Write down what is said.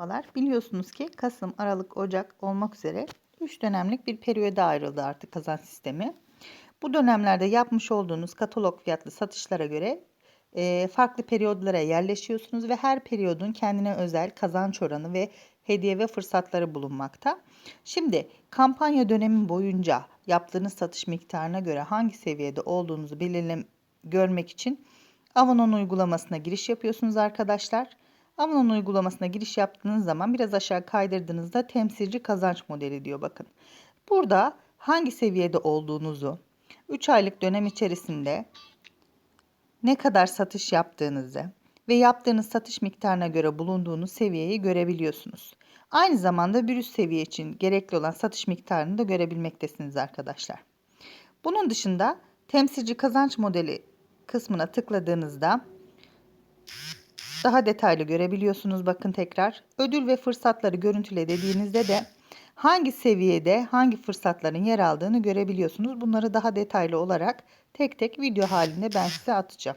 Merhabalar. Biliyorsunuz ki Kasım, Aralık, Ocak olmak üzere 3 dönemlik bir periyoda ayrıldı artık kazanç sistemi. Bu dönemlerde yapmış olduğunuz katalog fiyatlı satışlara göre e, farklı periyodlara yerleşiyorsunuz ve her periyodun kendine özel kazanç oranı ve hediye ve fırsatları bulunmakta. Şimdi kampanya dönemi boyunca yaptığınız satış miktarına göre hangi seviyede olduğunuzu belirlem görmek için Avanon uygulamasına giriş yapıyorsunuz arkadaşlar. Avanon uygulamasına giriş yaptığınız zaman biraz aşağı kaydırdığınızda temsilci kazanç modeli diyor bakın. Burada hangi seviyede olduğunuzu 3 aylık dönem içerisinde ne kadar satış yaptığınızı ve yaptığınız satış miktarına göre bulunduğunuz seviyeyi görebiliyorsunuz. Aynı zamanda bir üst seviye için gerekli olan satış miktarını da görebilmektesiniz arkadaşlar. Bunun dışında temsilci kazanç modeli kısmına tıkladığınızda daha detaylı görebiliyorsunuz. Bakın tekrar ödül ve fırsatları görüntüle dediğinizde de hangi seviyede hangi fırsatların yer aldığını görebiliyorsunuz. Bunları daha detaylı olarak tek tek video halinde ben size atacağım.